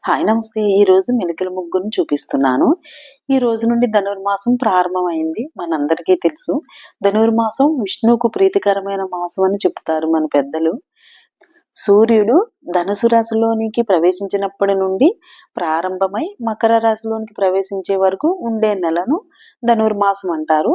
Hi నమస్తే. ఈ రోజు మెలికల ముగ్గును చూపిస్తున్నాను. ఈ రోజు నుండి ధనుర్మాసం ప్రారంభమైంది. మనందరికీ తెలుసు. ధనుర్మాసం విష్ణువుకు ప్రీతికరమైన మాసం అని చెప్తారు మన పెద్దలు. సూర్యుడు ధనుసు రాశిలోనికి ప్రవేశించినప్పటి నుండి ప్రారంభమై మకర రాశిలోనికి ప్రవేశించే వరకు ఉండే నెలను ధనుర్మాసం అంటారు.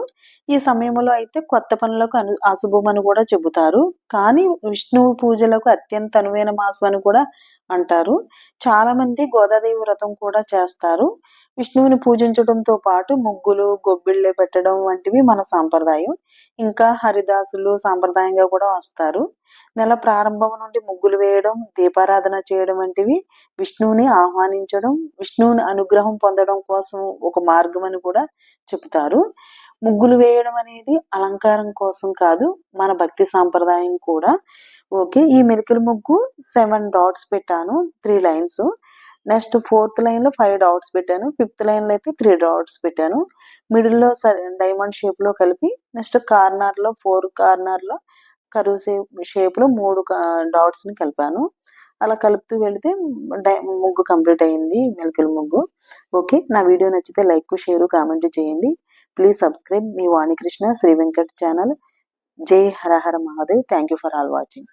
ఈ సమయంలో అయితే కొత్త పనులకు అను అశుభమని కూడా చెబుతారు. కానీ విష్ణువు పూజలకు అత్యంత అనువైన మాసం అని కూడా అంటారు. చాలా మంది గోదాదేవి వ్రతం కూడా చేస్తారు. విష్ణువుని పూజించడంతో పాటు ముగ్గులు గొబ్బిళ్ళే పెట్టడం వంటివి మన సాంప్రదాయం. ఇంకా హరిదాసులు సాంప్రదాయంగా కూడా వస్తారు. నెల ప్రారంభం నుండి ముగ్గులు వేయడం దీపారాధన చేయడం వంటివి విష్ణువుని ఆహ్వానించడం విష్ణువుని అనుగ్రహం పొందడం కోసం ఒక మార్గం అని కూడా చెబుతారు. ముగ్గులు వేయడం అనేది అలంకారం కోసం కాదు మన భక్తి సాంప్రదాయం కూడా. ఓకే ఈ మెలికల ముగ్గు సెవెన్ డాట్స్ పెట్టాను త్రీ లైన్స్ నెక్స్ట్ ఫోర్త్ లైన్లో ఫైవ్ డాట్స్ పెట్టాను. ఫిఫ్త్ లైన్లో అయితే త్రీ డాట్స్ పెట్టాను. మిడిల్లో డైమండ్ షేప్లో కలిపి నెక్స్ట్ కార్నర్లో ఫోర్ కార్నర్లో కరువు షేప్లో మూడు డాట్స్ని కలిపాను. అలా కలుపుతూ వెళితే ముగ్గు కంప్లీట్ అయింది మెలికల ముగ్గు. ఓకే నా వీడియో నచ్చితే లైక్ షేర్ కామెంట్ చేయండి. ప్లీజ్ సబ్స్క్రైబ్ మీ వాణికృష్ణ శ్రీ వెంకట్ ఛానల్. జై Hara Hara Mahadev. Thank you for all watching.